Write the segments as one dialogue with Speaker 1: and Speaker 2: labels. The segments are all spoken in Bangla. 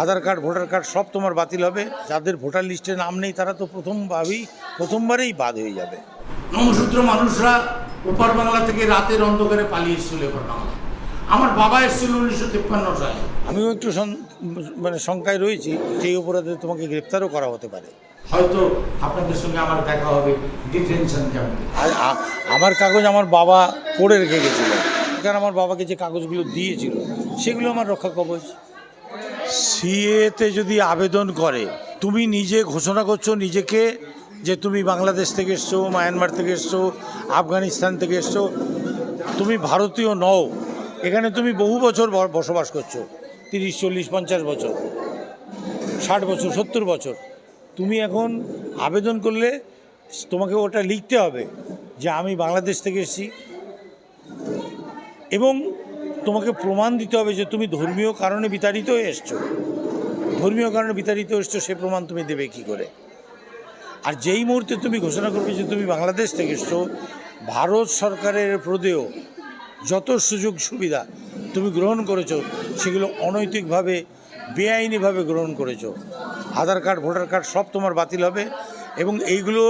Speaker 1: আধার কার্ড ভোটার কার্ড সব তোমার বাতিল হবে। যাদের ভোটার লিস্টে নাম নেই তারা তো প্রথমভাবেই প্রথমবারেই বাদ হয়ে যাবে।
Speaker 2: নমশূদ্র মানুষরা ওপার বাংলা থেকে রাতের অন্ধকারে পালিয়ে এসেছিল এপার বাংলা। আমার বাবা এসেছিল উনিশশো তিপ্পান্ন সালে।
Speaker 1: আমিও একটু মানে শঙ্কায় রয়েছি সেই অপরাধে তোমাকে গ্রেপ্তারও করা হতে পারে।
Speaker 2: হয়তো আপনাদের সঙ্গে আমার দেখা হবে ডিটেনশন ক্যাম্পে।
Speaker 1: আমার কাগজ আমার বাবা পড়ে রেখে গেছিল। কারণ আমার বাবাকে যে কাগজগুলো দিয়েছিল সেগুলো আমার রক্ষা কবচ। সিএতে যদি আবেদন করে, তুমি নিজে ঘোষণা করছ নিজেকে যে তুমি বাংলাদেশ থেকে এসছো, মায়ানমার থেকে এসছো, আফগানিস্তান থেকে এসছো, তুমি ভারতীয় নও, এখানে তুমি বহু বছর বসবাস করছ, তিরিশ, চল্লিশ, পঞ্চাশ বছর, ষাট বছর, সত্তর বছর। তুমি এখন আবেদন করলে তোমাকে ওটা লিখতে হবে যে আমি বাংলাদেশ থেকে এসেছি। এবং তোমাকে প্রমাণ দিতে হবে যে তুমি ধর্মীয় কারণে বিতাড়িত হয়ে এসছো। ধর্মীয় কারণে বিতাড়িত এসছো, সে প্রমাণ তুমি দেবে কি করে? আর যেই মুহূর্তে তুমি ঘোষণা করবে যে তুমি বাংলাদেশ থেকে এসছো, ভারত সরকারের প্রদেয় যত সুযোগ সুবিধা তুমি গ্রহণ করেছ, সেগুলো অনৈতিকভাবে, বেআইনিভাবে গ্রহণ করেছ। আধার কার্ড, ভোটার কার্ড সব তোমার বাতিল হবে এবং এইগুলো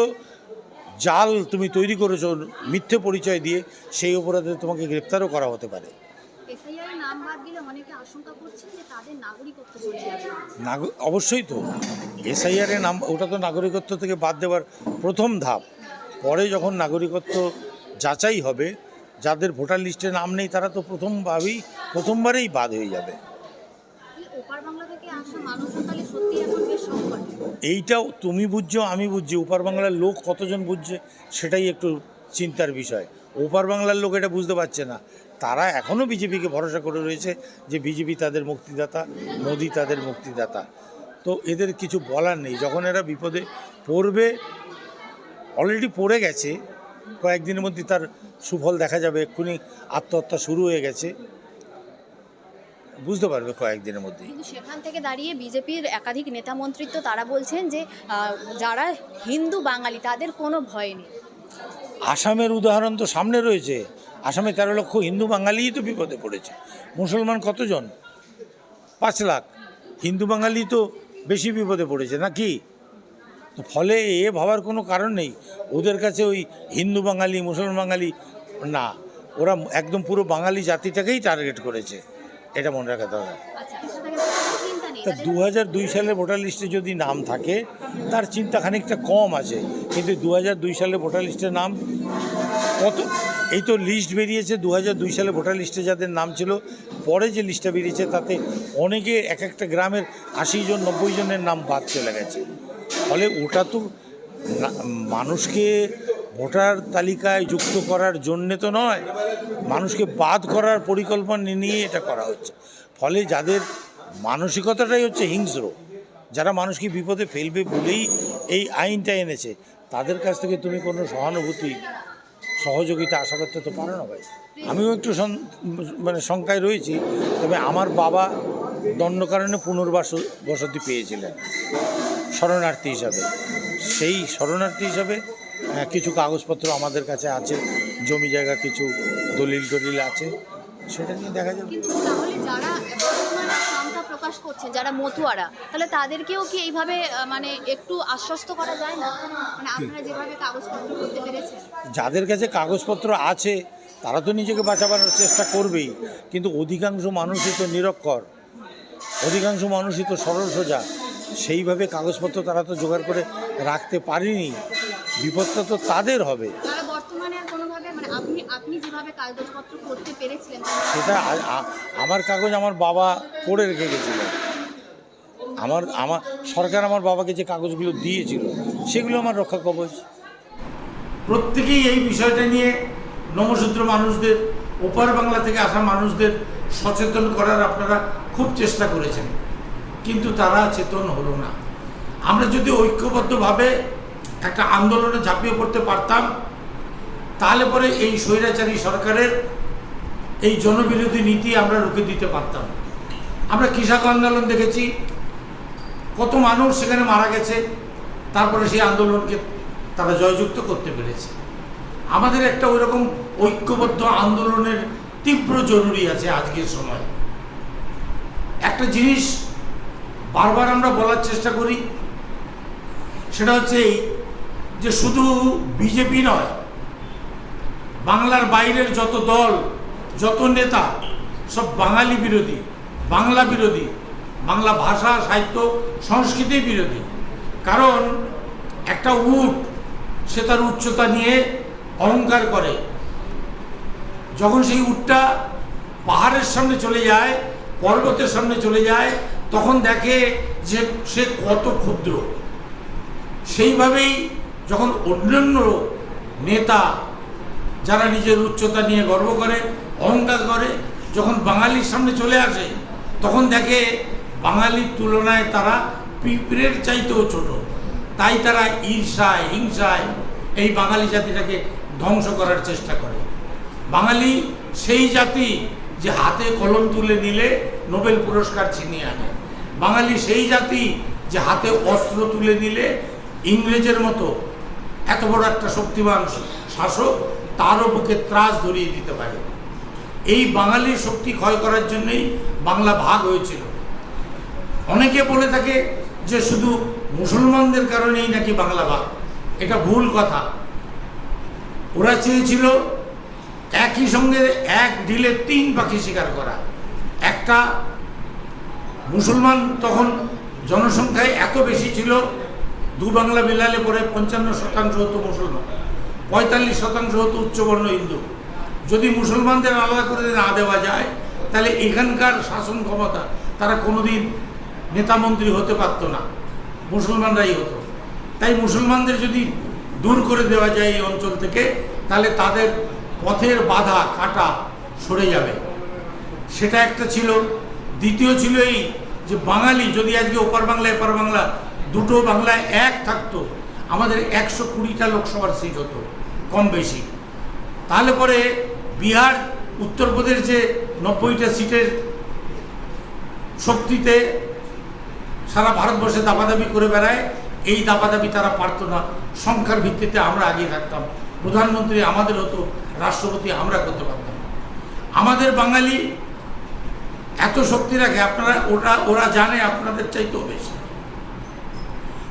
Speaker 1: জাল তুমি তৈরি করেছ মিথ্যে পরিচয় দিয়ে, সেই অপরাধে তোমাকে গ্রেপ্তারও করা হতে পারে।
Speaker 3: এসআইআর নাম অনেকে আশঙ্কা করছেন যে তাদের নাগরিকত্ব
Speaker 1: নাগ- অবশ্যই তো। এসআইআর এর নাম ওটা তো নাগরিকত্ব থেকে বাদ দেওয়ার প্রথম ধাপ। পরে যখন নাগরিকত্ব যাচাই হবে যাদের ভোটার লিস্টে নাম নেই তারা তো প্রথমভাবেই প্রথমবারেই বাদ হয়ে যাবে। এইটাও তুমি বুঝছ আমি বুঝছি। ওপার বাংলার লোক কতজন বুঝছে সেটাই একটু চিন্তার বিষয়। ওপার বাংলার লোক এটা বুঝতে পারছে না। তারা এখনও বিজেপিকে ভরসা করে রয়েছে যে বিজেপি তাদের মুক্তিদাতা, মোদি তাদের মুক্তিদাতা। তো এদের কিছু বলার নেই। যখন এরা বিপদে পড়বে অলরেডি পড়ে গেছে, কয়েকদিনের মধ্যে তার সুফল দেখা যাবে, এক্ষুনি আত্মহত্যা শুরু হয়ে গেছে। বুঝতে পারবে কয়েকদিনের
Speaker 3: কিন্তু সেখান থেকে দাঁড়িয়ে বিজেপির একাধিক নেতা মন্ত্রিত্ব তারা বলছেন যে যারা হিন্দু বাঙালি, তাদের কোনো ভয় নেই।
Speaker 1: আসামের উদাহরণ তো সামনে রয়েছে। আসামে তেরো লক্ষ হিন্দু বাঙালিই তো বিপদে পড়েছে। মুসলমান কতজন? পাঁচ লাখ। হিন্দু বাঙালি তো বেশি বিপদে পড়েছে, নাকি? ফলে এ ভাবার কোনো কারণ নেই। ওদের কাছে ওই হিন্দু বাঙালি, মুসলমান বাঙালি না। ওরা একদম পুরো বাঙালি জাতিটাকেই টার্গেট করেছে। এটা মনে রাখাতে হবে
Speaker 3: আচ্ছা তাদের কোনো চিন্তা নেই
Speaker 1: তা দু দুই সালের ভোটার লিস্টে যদি নাম থাকে, তার চিন্তা খানিকটা কম আছে। কিন্তু দু দুই সালে ভোটার লিস্টের নাম কত? এই তো লিস্ট বেরিয়েছে দু দুই সালে ভোটার লিস্টে যাদের নাম ছিল, পরে যে লিস্টটা বেরিয়েছে, তাতে অনেকে এক একটা গ্রামের আশি জন, নব্বই জনের নাম বাদ চলে গেছে। ফলে ওটা তো মানুষকে ভোটার তালিকায় যুক্ত করার জন্যে তো নয়, মানুষকে বাদ করার পরিকল্পনা নিয়ে এটা করা হচ্ছে। ফলে যাদের মানসিকতাটাই হচ্ছে হিংস্র। যারা মানুষকে বিপদে ফেলবে বলেই এই আইনটা এনেছে, তাদের কাছ থেকে তুমি কোনো সহানুভূতি, সহযোগিতা আশা করতে তো পারো না ভাই। আমিও একটু মানে শঙ্কায় রয়েছি, তবে আমার বাবা দণ্ডকারণে পুনর্বাস বসতি পেয়েছিলেন, শরণার্থী হিসাবে। সেই শরণার্থী হিসাবে কিছু কাগজপত্র আমাদের কাছে আছে, জমি জায়গা কিছু দলিল টলিল আছে, সেটা নিয়ে দেখা যাবে।
Speaker 3: প্রকাশ করছেন যারা মতুয়ারা, তাহলে তাদেরকেও কি এইভাবে মানে একটু আশ্বস্ত করা যায় না? মানে আপনারা যেভাবে কাগজপত্র করতে পেরেছেন।
Speaker 1: যাদের কাছে কাগজপত্র আছে, তারা তো নিজেকে বাঁচাবার চেষ্টা করবেই। কিন্তু অধিকাংশ মানুষই তো নিরক্ষর। অধিকাংশ মানুষই তো সরল সোজা। সেইভাবে কাগজপত্র তারা তো জোগাড় করে রাখতে পারেনি। বিপদটা তো তাদের হবে।
Speaker 3: কাগজপত্র করতে পেরেছিলেন?
Speaker 1: সেটা আমার কাগজ আমার বাবা পড়ে রেখে গেছিল। আমার আমার সরকার আমার বাবাকে যে কাগজগুলো দিয়েছিল সেগুলো আমার রক্ষা কবচ।
Speaker 2: প্রত্যেকেই এই বিষয়টা নিয়ে নমশূদ্র মানুষদের ওপার বাংলা থেকে আসা মানুষদের সচেতন করার আপনারা খুব চেষ্টা করেছেন। কিন্তু তারা চেতন হলো না। আমরা যদি ঐক্যবদ্ধভাবে একটা আন্দোলনে ঝাঁপিয়ে পড়তে পারতাম তাহলে পরে এই স্বৈরাচারী সরকারের এই জনবিরোধী নীতি আমরা রুখে দিতে পারতাম। আমরা কৃষক আন্দোলন দেখেছি। কত মানুষ সেখানে মারা গেছে। তারপরে সেই আন্দোলনকে তারা জয়যুক্ত করতে পেরেছে। আমাদের একটা ওইরকম ঐক্যবদ্ধ আন্দোলনের তীব্র জরুরি আছে আজকের সময়। একটা জিনিস
Speaker 1: বারবার আমরা বলার চেষ্টা করি, সেটা হচ্ছে এই যে শুধু বিজেপি নয় বাংলার বাইরের যত দল, যত নেতা, সব বাঙালি বিরোধী, বাংলা বিরোধী, বাংলা ভাষা, সাহিত্য, সংস্কৃতি বিরোধী। কারণ একটা উট, সে তার উচ্চতা নিয়ে অহংকার করে। যখন সেই উটটা পাহাড়ের সামনে চলে যায়, পর্বতের সামনে চলে যায়, তখন দেখে যে সে কত ক্ষুদ্র। সেইভাবেই যখন অন্যান্য নেতা যারা নিজের উচ্চতা নিয়ে গর্ব করে, অহংকার করে, যখন বাঙালির সামনে চলে আসে, তখন দেখে বাঙালির তুলনায় তারা পিঁপড়ের চাইতেও ছোট। তাই তারা ঈর্ষায়, হিংসায় এই বাঙালি জাতিটাকে ধ্বংস করার চেষ্টা করে। বাঙালি সেই জাতি যে হাতে কলম তুলে নিলে নোবেল পুরস্কার ছিনিয়ে আনে। বাঙালি সেই জাতি যে হাতে অস্ত্র তুলে নিলে ইংরেজের মতো এত বড় একটা শক্তিমান শাসক তারও বুকে ত্রাস ধরিয়ে দিতে পারে। এই বাঙালির শক্তি ক্ষয় করার জন্যই বাংলা ভাগ হয়েছিল। অনেকে বলে থাকে যে শুধু মুসলমানদের কারণেই নাকি বাংলা ভাগ। এটা ভুল কথা। ওরা চেয়েছিল একই সঙ্গে এক ডিলে তিন পাখি শিকার করা। একটা মুসলমান তখন জনসংখ্যায় এত বেশি ছিল, দু বাংলা মিলালে পরে পঞ্চান্ন শতাংশ হতো মুসলমান। পঁয়তাল্লিশ শতাংশ হতো উচ্চবর্ণ হিন্দু। যদি মুসলমানদের আলাদা করে না দেওয়া যায়, তাহলে এখানকার শাসন ক্ষমতা, তারা কোনোদিন নেতামন্ত্রী হতে পারত না। মুসলমানরাই হতো। তাই মুসলমানদের যদি দূর করে দেওয়া যায় এই অঞ্চল থেকে, তাহলে তাদের পথের বাধা, কাটা সরে যাবে। সেটা একটা ছিল। দ্বিতীয় ছিল এই যে বাঙালি, যদি আজকে ওপার বাংলা, এপার বাংলা, দুটো বাংলায় এক থাকতো, আমাদের একশো কুড়িটা লোকসভার সিট হতো। কম বেশি। তাহলে পরে বিহার, উত্তরপ্রদেশ যে নব্বইটা সিটের শক্তিতে সারা ভারতবর্ষে দাবাদাবি করে বেড়ায়, এই দাবাদাবি তারা পারতো না। সংখ্যার ভিত্তিতে আমরা আগিয়ে থাকতাম। প্রধানমন্ত্রী আমাদের হতো, রাষ্ট্রপতি আমরা করতে পারতাম। আমাদের বাঙালি এত শক্তি রাখে, আপনারা ওটা ওরা জানে আপনাদের চাইতেও বেশি।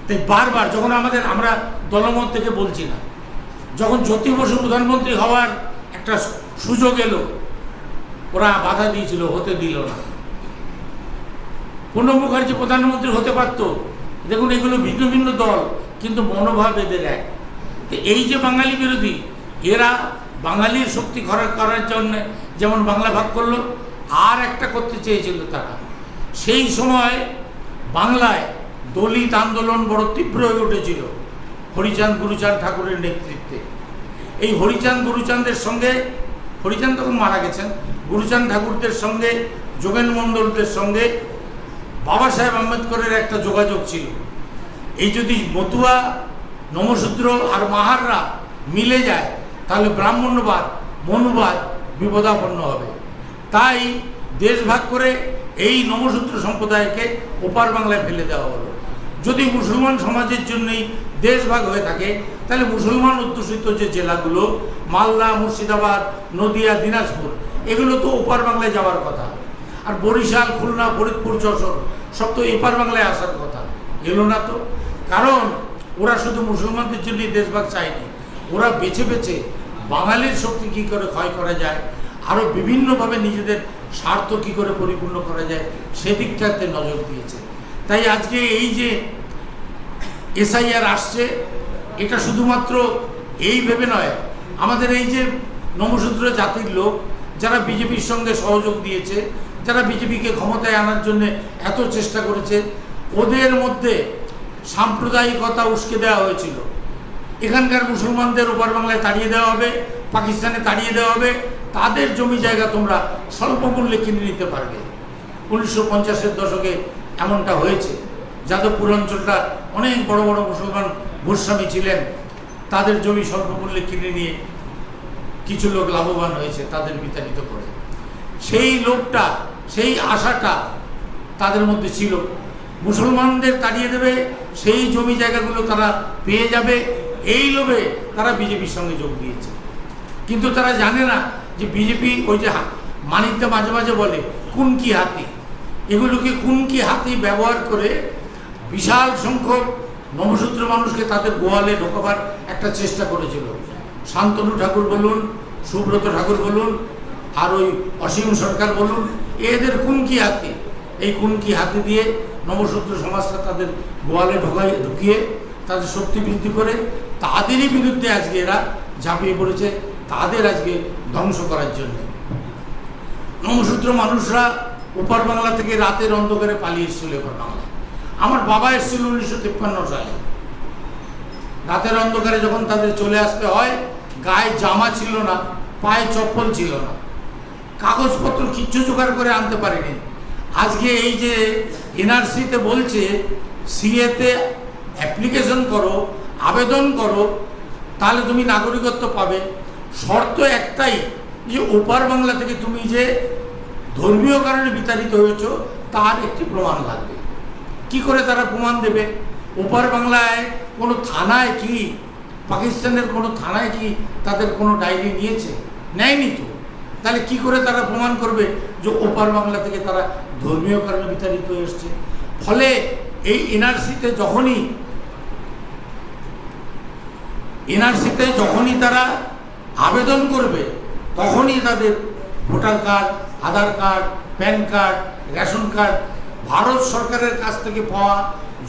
Speaker 1: তাই বারবার, যখন আমাদের, আমরা দলমত থেকে বলছি না যখন জ্যোতি বসু প্রধানমন্ত্রী হওয়ার একটা সুযোগ এলো, ওরা বাধা দিয়েছিল, হতে দিল না। প্রণব মুখার্জি প্রধানমন্ত্রী হতে পারত। দেখুন, এগুলো ভিন্ন ভিন্ন দল, কিন্তু মনোভাব এদের এক। এই যে বাঙালি বিরোধী, এরা বাঙালির শক্তি খরা করার জন্য যেমন বাংলা ভাগ করল, আর একটা করতে চেয়েছিল তারা। সেই সময় বাংলায় দলিত আন্দোলন বড় তীব্র হয়ে উঠেছিল। হরিচাঁদ, গুরুচাঁদ ঠাকুরের নেতৃত্বে। এই হরিচাঁদ, গুরুচাঁদের সঙ্গে, হরিচাঁদ তখন মারা গেছেন, গুরুচাঁদ ঠাকুরদের সঙ্গে, যোগেন মণ্ডলদের সঙ্গে বাবা সাহেব আম্বেদকরের একটা যোগাযোগ ছিল। এই যদি মতুয়া, নমসূত্র আর মাহাররা মিলে যায়, তাহলে ব্রাহ্মণ্যবাদ, মনুবাদ বিপদাপন্ন হবে। তাই দেশ ভাগ করে এই নমসূত্র সম্প্রদায়কে ওপার বাংলায় ফেলে দেওয়া হলো। যদি মুসলমান সমাজের জন্যই দেশ ভাগ হয়ে থাকে, তাহলে মুসলমান অধ্যুষিত যে জেলাগুলো, মালদা, মুর্শিদাবাদ, নদিয়া, দিনাজপুর, এগুলো তো ওপার বাংলায় যাওয়ার কথা। আর বরিশাল, খুলনা, ফরিদপুর, যশোর, সব তো এপার বাংলায় আসার কথা। এলো না তো। কারণ, ওরা শুধু মুসলমানদের জন্যই দেশভাগ চায়নি। ওরা বেছে বেছে বাঙালির শক্তি কী করে ক্ষয় করা যায় আরও বিভিন্নভাবে নিজেদের স্বার্থ কী করে পরিপূর্ণ করা যায়, সেদিকটাতে নজর দিয়েছে। তাই আজকে এই যে এসআইআর আসছে, এটা শুধুমাত্র এই ভেবে নয়, আমাদের এই যে নমসূত্র জাতির লোক, যারা বিজেপির সঙ্গে সহযোগ দিয়েছে, যারা বিজেপিকে ক্ষমতায় আনার জন্য এত চেষ্টা করেছে, ওদের মধ্যে সাম্প্রদায়িকতা উস্কে দেওয়া হয়েছিল। এখানকার মুসলমানদের ওপার বাংলায় তাড়িয়ে দেওয়া হবে, পাকিস্তানে তাড়িয়ে দেওয়া হবে, তাদের জমি জায়গা তোমরা স্বল্প মূল্যে কিনে নিতে পারবে। উনিশশো পঞ্চাশের দশকে এমনটা হয়েছে। যাদবপুর অঞ্চলটা অনেক বড় বড় মুসলমান গোস্বামী ছিলেন। তাদের জমি স্বল্প মূল্যে কিনে নিয়ে কিছু লোক লাভবান হয়েছে তাদের বিতাড়িত করে। সেই লোকটা সেই আশাটা তাদের মধ্যে ছিল। মুসলমানদের তাড়িয়ে দেবে, সেই জমি জায়গাগুলো তারা পেয়ে যাবে, এই লোভে তারা বিজেপির সঙ্গে যোগ দিয়েছে। কিন্তু তারা জানে না যে বিজেপি ওই যে মানিকদা মাঝে মাঝে বলে কোন কি হাতি? এগুলোকে কুনকি হাতি ব্যবহার করে বিশাল সংখ্যক নমসূত্র মানুষকে তাদের গোয়ালে ঢোকাবার একটা চেষ্টা করেছিল। শান্তনু ঠাকুর বলুন, সুব্রত ঠাকুর বলুন, আর ওই অসীম সরকার বলুন, এদের কুনকি হাতে? এই কুনকি হাতি দিয়ে নবসূত্র সমাজটা তাদের গোয়ালে ঢোকাই ঢুকিয়ে তাদের শক্তি বৃদ্ধি করে তাদেরই বিরুদ্ধে আজকে এরা ঝাঁপিয়ে পড়েছে, তাদের আজকে ধ্বংস করার জন্য। নমসূত্র মানুষরা ওপার বাংলা থেকে রাতের অন্ধকারে পালিয়ে এসেছিল এপার বাংলা আমার বাবা এসেছিল উনিশশো তিপ্পান্ন সালে। রাতের অন্ধকারে যখন তাদের চলে আসতে হয়, গায়ে জামা ছিল না, পায়ে চপ্পল ছিল না। কাগজপত্র কিচ্ছু জোগাড় করে আনতে পারেনি। আজকে এই যে এনআরসিতে বলছে, সিএতে অ্যাপ্লিকেশন করো, আবেদন করো, তাহলে তুমি নাগরিকত্ব পাবে। শর্ত একটাই, যে ওপার বাংলা থেকে তুমি যে ধর্মীয় কারণে বিতাড়িত হয়েছ, তার একটি প্রমাণ লাগবে। কি করে তারা প্রমাণ দেবে? ওপার বাংলায় কোনো থানায় কি? পাকিস্তানের কোনো থানায় কি তাদের কোনো ডায়েরি নিয়েছে? নেয়নি তো। তাহলে কি করে তারা প্রমাণ করবে যে ওপার বাংলা থেকে তারা ধর্মীয় কারণে বিতাড়িত হয়ে এসছে? ফলে এই এনআরসিতে যখনই এনআরসিতে যখনই তারা আবেদন করবে, তখনই তাদের voter card, Aadhaar card, PAN card, ration card Bharat সরকারের কাছ থেকে পাওয়া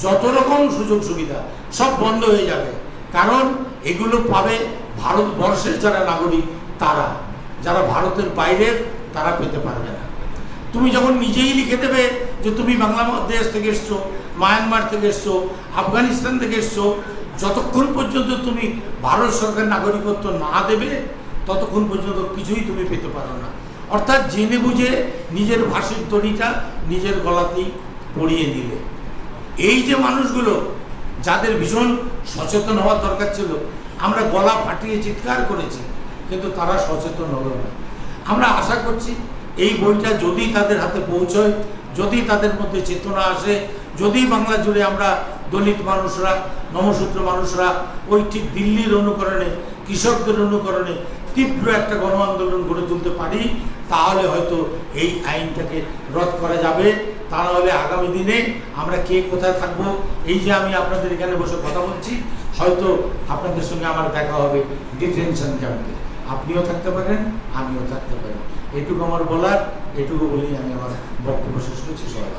Speaker 1: যত রকম সুযোগ সুবিধা, সব বন্ধ হয়ে যাবে। কারণ এগুলো পাবে ভারতবর্ষের যারা নাগরিক, তারা। যারা ভারতের বাইরের, তারা পেতে পারবে না। তুমি যখন নিজেই লিখে দেবে যে তুমি বাংলাদেশ থেকে এসছো, মায়ানমার থেকে এসছো, আফগানিস্তান থেকে এসছো, যতক্ষণ পর্যন্ত তুমি ভারত সরকার নাগরিকত্ব না দেবে, ততক্ষণ পর্যন্ত কিছুই তুমি পেতে পারো না। অর্থাৎ জেনে বুঝে নিজের ভাষিক দড়িটা নিজের গলাতেই পড়িয়ে নিলে এই যে মানুষগুলো, যাদের ভীষণ সচেতন হওয়ার দরকার ছিল, আমরা গলা ফাটিয়ে চিৎকার করেছি, কিন্তু তারা সচেতন হলো না। আমরা আশা করছি এই বইটা যদি তাদের হাতে পৌঁছয়, যদি তাদের মধ্যে চেতনা আসে, যদি বাংলা জুড়ে আমরা দলিত মানুষরা, নমসূত্র মানুষরা ওই ঠিক দিল্লির অনুকরণে কৃষকদের অনুকরণে তীব্র একটা গণ আন্দোলন গড়ে তুলতে পারি, তাহলে হয়তো এই আইনটাকে রদ করা যাবে। তা নাহলে আগামী দিনে আমরা কে কোথায় থাকব, এই যে আমি আপনাদের এখানে বসে কথা বলছি, হয়তো আপনাদের সঙ্গে আমার দেখা হবে ডিটেনশন ক্যাম্পে। আপনিও থাকতে পারেন, আমিও থাকতে পারি। এটুকু আমার বলার, এটুকু বলেই আমি আমার বক্তব্য শেষ করছি। সবাই।